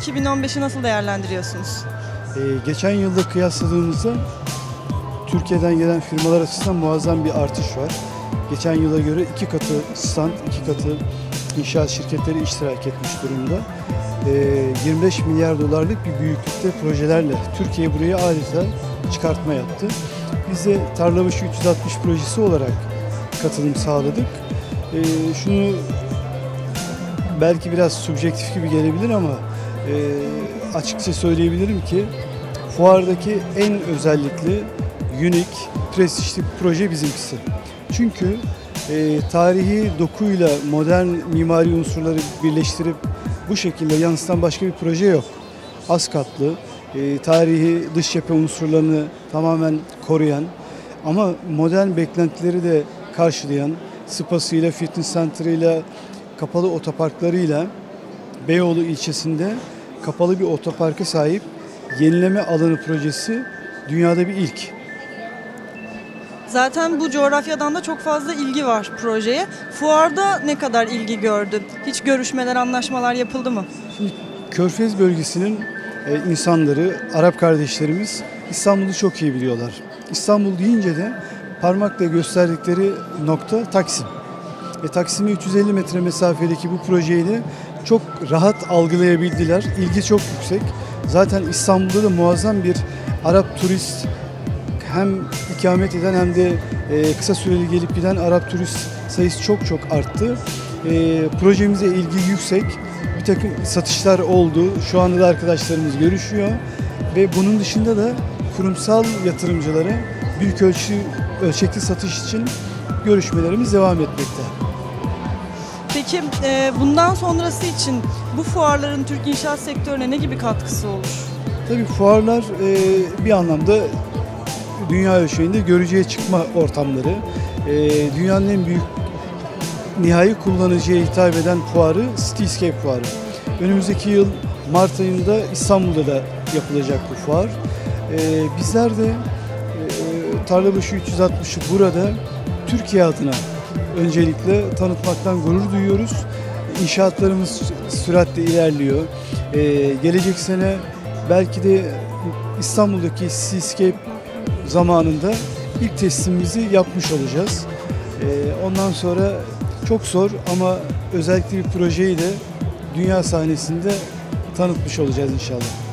2015'i nasıl değerlendiriyorsunuz? Ee, geçen yılda kıyasladığımızda Türkiye'den gelen firmalar açısından muazzam bir artış var. Geçen yıla göre iki katı stand, iki katı inşaat şirketleri iştirak etmiş durumda. Ee, 25 milyar dolarlık bir büyüklükte projelerle Türkiye buraya adeta çıkartma yaptı. Biz de Tarlabaşı 360 projesi olarak katılım sağladık. Ee, şunu belki biraz subjektif gibi gelebilir ama e, açıkça söyleyebilirim ki fuardaki en özellikli, unik, prestijli proje bizimkisi. Çünkü e, tarihi dokuyla modern mimari unsurları birleştirip bu şekilde yansıtan başka bir proje yok. Az katlı, e, tarihi dış cephe unsurlarını tamamen koruyan ama modern beklentileri de karşılayan spasıyla, fitness center'ıyla, kapalı otoparklarıyla Beyoğlu ilçesinde kapalı bir otoparka sahip yenileme alanı projesi dünyada bir ilk. Zaten bu coğrafyadan da çok fazla ilgi var projeye. Fuarda ne kadar ilgi gördü? Hiç görüşmeler, anlaşmalar yapıldı mı? Körfez bölgesinin e, insanları, Arap kardeşlerimiz İstanbul'u çok iyi biliyorlar. İstanbul deyince de parmakla gösterdikleri nokta Taksim. Ve Taksim'e 350 metre mesafedeki bu projeyi de çok rahat algılayabildiler. İlgi çok yüksek. Zaten İstanbul'da da muazzam bir Arap turist hem ikamet eden hem de e, kısa süreli gelip giden Arap turist sayısı çok çok arttı. E, projemize ilgi yüksek. Bir takım satışlar oldu. Şu anda da arkadaşlarımız görüşüyor. Ve bunun dışında da kurumsal yatırımcılara büyük ölçü, ölçekli satış için görüşmelerimiz devam etmekte. Peki e, bundan sonrası için bu fuarların Türk inşaat sektörüne ne gibi katkısı olur? Tabii fuarlar e, bir anlamda dünya ölçeğinde görücüye çıkma ortamları. E, dünyanın en büyük nihai kullanıcıya hitap eden fuarı Cityscape fuarı. Önümüzdeki yıl Mart ayında İstanbul'da da yapılacak bu fuar. E, bizler de e, Tarlabaşı 360'ı burada Türkiye adına öncelikle tanıtmaktan gurur duyuyoruz. İnşaatlarımız süratle ilerliyor. E, gelecek sene belki de İstanbul'daki Seascape zamanında ilk testimizi yapmış olacağız. Ee, ondan sonra çok zor ama özellikle bir projeyi de dünya sahnesinde tanıtmış olacağız inşallah.